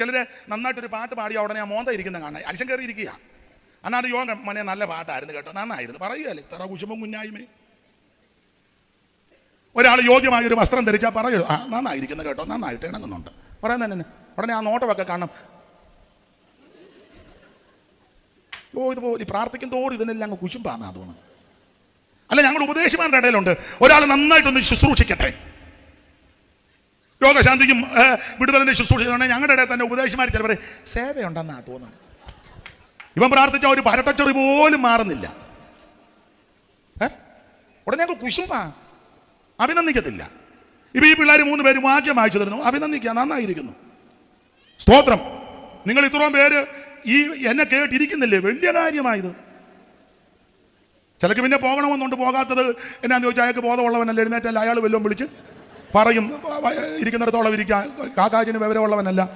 ചിലര് നന്നായിട്ടൊരു പാട്ട് പാടിയ ഉടനെ ആ മോന്ത ഇരിക്കുന്ന കാണാൻ അലിശം കയറി ഇരിക്കുക. അന്നാണ് യോഗം മനെ നല്ല പാട്ടായിരുന്നു കേട്ടോ. നന്നായിരുന്നു. പറയുകയല്ലേ ഇത്ര കുശുമ്പം കുഞ്ഞായ്മേ. ഒരാൾ യോഗ്യമായ ഒരു വസ്ത്രം ധരിച്ചാൽ പറയൂ. ആ നന്നായിരിക്കുന്നു കേട്ടോ. നന്നായിട്ട് ഇണങ്ങുന്നുണ്ട്. പറയുന്നത് തന്നെ ഉടനെ ആ നോട്ടമൊക്കെ കാണണം. ഓ ഇതുപോലെ പ്രാർത്ഥിക്കും തോറും ഇതിനെല്ലാം അങ്ങ് കുശുമ്പാന്നാ തോന്നുന്നു. അല്ല ഞങ്ങൾ ഉപദേശിമാരുടെ ഇടയിലുണ്ട്. ഒരാൾ നന്നായിട്ടൊന്ന് ശുശ്രൂഷിക്കട്ടെ. രോഗശാന്തിക്കും വിടുതലിന്റെ ശുശ്രൂഷ ഞങ്ങളുടെ ഇടയിൽ തന്നെ ഉപദേശിമാർ ചിലവർ സേവയുണ്ടെന്നാ തോന്നുന്നത്. ഇവൻ പ്രാർത്ഥിച്ച ഒരു പരട്ടച്ചൊറി പോലും മാറുന്നില്ല. ഉടനെ ഞങ്ങൾ കുശുമാ അഭിനന്ദിക്കത്തില്ല. ഇപ്പൊ ഈ പിള്ളേർ മൂന്ന് പേര് വാക്യം വായിച്ചു തരുന്നു. അഭിനന്ദിക്കുക നന്നായിരിക്കുന്നു. സ്തോത്രം. നിങ്ങൾ ഇത്രയും പേര് ഈ എന്നെ കേട്ടിരിക്കുന്നില്ലേ? വലിയ കാര്യമായത്. ചിലക്ക് പിന്നെ പോകണമെന്നുണ്ട് പോകാത്തത് എന്നാന്ന് ചോദിച്ചാൽ അയാൾക്ക് ബോധമുള്ളവനല്ല എഴുന്നേറ്റല്ല? അയാൾ വല്ലതും വിളിച്ച് പറയും ഇരിക്കുന്നിടത്തോളം ഇരിക്കുക. കാക്കാജിന് വിവരമുള്ളവനല്ല.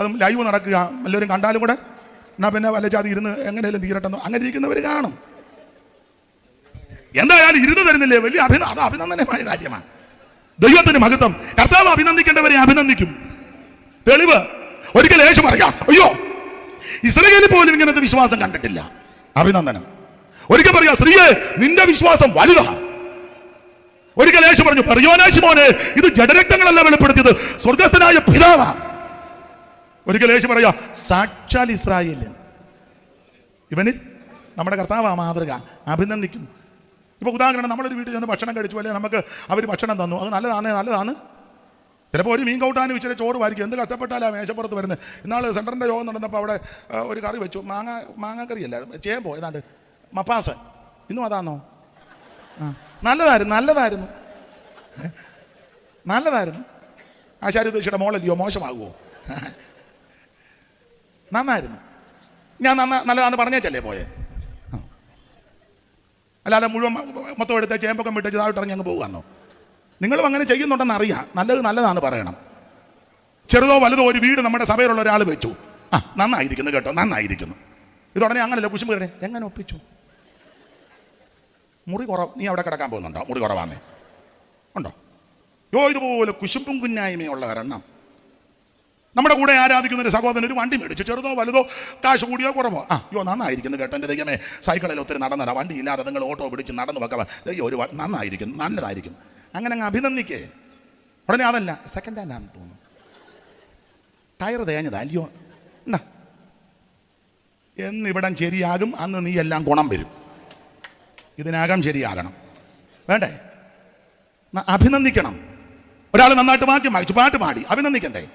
അതും ലൈവ് നടക്കുക. എല്ലാവരും കണ്ടാലും കൂടെ എന്നാ പിന്നെ വല്ല ജാതി ഇരുന്ന് എങ്ങനെയല്ലേ തീരട്ടെന്നോ? അങ്ങനെ ഇരിക്കുന്നവർ കാണും. എന്തായാലും ഇരുന്ന് തരുന്നില്ലേ? വലിയ അഭിന അത് അഭിനന്ദനമായ കാര്യമാണ്. ദൈവത്തിന് മഹത്വം. കർത്താവ് അഭിനന്ദിക്കേണ്ടവരെ അഭിനന്ദിക്കും. തെളിവ്. ഒരിക്കൽ യേശു പറയാം അയ്യോ ഇസ്രയേലിൽ പോലും ഇങ്ങനത്തെ വിശ്വാസം കണ്ടിട്ടില്ല. അഭിനന്ദനം. ഒരിക്കൽ പറയാ സ്ത്രീയെ നിന്റെ വിശ്വാസം വലുതാ. ഒരിക്കൽ യേശു പറഞ്ഞു പറയുവാനായി മോനെ ഇത് ജഡരക്തങ്ങളല്ല വെളിപ്പെടുത്തിയത്. സ്വർഗസ്ഥനായ പിതാവാ. ഒരിക്കൽ യേശു പറയാ സാക്ഷാൽ ഇസ്രായേലിയൻ. ഇവനിൽ നമ്മുടെ കർത്താവ് ആ മാതൃക അഭിനന്ദിക്കുന്നു. ഇപ്പൊ ഉദാഹരണം നമ്മളൊരു വീട്ടിൽ ചെന്ന് ഭക്ഷണം കഴിച്ചു അല്ലെങ്കിൽ നമുക്ക് അവർ ഭക്ഷണം തന്നു. അത് നല്ലതാണ് നല്ലതാണ് ചിലപ്പോൾ ഒരു മീൻ കൗട്ടാനും ഇച്ചിരി ചോറ് വാരിക്കും. എന്ത് കഷ്ടപ്പെട്ടാലാ മേശപ്പുറത്ത് വരുന്നത് ഇന്നാൾ സെന്ററിന്റെ യോഗം നടന്നപ്പോൾ അവിടെ ഒരു കറി വെച്ചു. മാങ്ങ മാങ്ങാക്കറിയല്ല ചേമ്പോ ഏതാണ്ട്. മപ്പാസ് ഇന്നും അതാണോ ആ നല്ലതായിരുന്നു നല്ലതായിരുന്നു. നല്ലതായിരുന്നു. ആശാരി ഉദ്ദേശിയുടെ മോളല്ലയോ മോശമാകുമോ നന്നായിരുന്നു. ഞാൻ നന്ന നല്ലതാന്ന് പറഞ്ഞേച്ചല്ലേ പോയെ. അല്ലാതെ മുഴുവൻ മൊത്തം എടുത്ത ചേമ്പൊക്കെ വിട്ട് ഇറങ്ങി അങ്ങ് പോകുകയാണോ നിങ്ങളും അങ്ങനെ ചെയ്യുന്നുണ്ടെന്ന് അറിയാം. നല്ലത് നല്ലതാണ് പറയണം. ചെറുതോ വലുതോ ഒരു വീട് നമ്മുടെ സഭയിലുള്ള ഒരാൾ വെച്ചു. ആ നന്നായിരിക്കുന്നു കേട്ടോ നന്നായിരിക്കുന്നു. ഇതുടനെ അങ്ങനല്ല കുശുമ്പ് എങ്ങനെ ഒപ്പിച്ചു? മുറി കുറവ് നീ അവിടെ കിടക്കാൻ പോകുന്നുണ്ടോ? മുറി കുറവാന്നേ. ഉണ്ടോ? യോ ഇതുപോലെ കുശുമ്പും കുഞ്ഞായ്മയുള്ള ഒരെണ്ണം. നമ്മുടെ കൂടെ ആരാധിക്കുന്ന ഒരു സഹോദരൻ ഒരു വണ്ടി മേടിച്ചു. ചെറുതോ വലുതോ കാശ് കൂടിയോ കുറവോ? ആ യോ നന്നായിരിക്കുന്നു കേട്ടോ എന്റെ ദൈവമേ. സൈക്കിളിൽ ഒത്തിരി നടന്നതാ. വണ്ടി ഇല്ലാതെ നിങ്ങൾ ഓട്ടോ പിടിച്ച് നടന്നു വെക്കാം ദൈവം ഒരു നന്നായിരിക്കുന്നു നല്ലതായിരിക്കുന്നു. അങ്ങനെ അങ്ങ് അഭിനന്ദിക്കേ. ഉടനെ അതല്ല സെക്കൻഡ് ഹാൻഡ് ആണെന്ന് തോന്നുന്നു. ടയർ തേഞ്ഞതാ. അല്ലയോ എന്നാ? എന്നിവിടം ശരിയാകും അന്ന് നീ എല്ലാം ഗുണം വരും. ഇതിനകം ശരിയാകണം. വേണ്ടേ? അഭിനന്ദിക്കണം. ഒരാൾ നന്നായിട്ട് വാക്യം വായിച്ചു പാട്ട് പാടി. അഭിനന്ദിക്കണ്ടേ?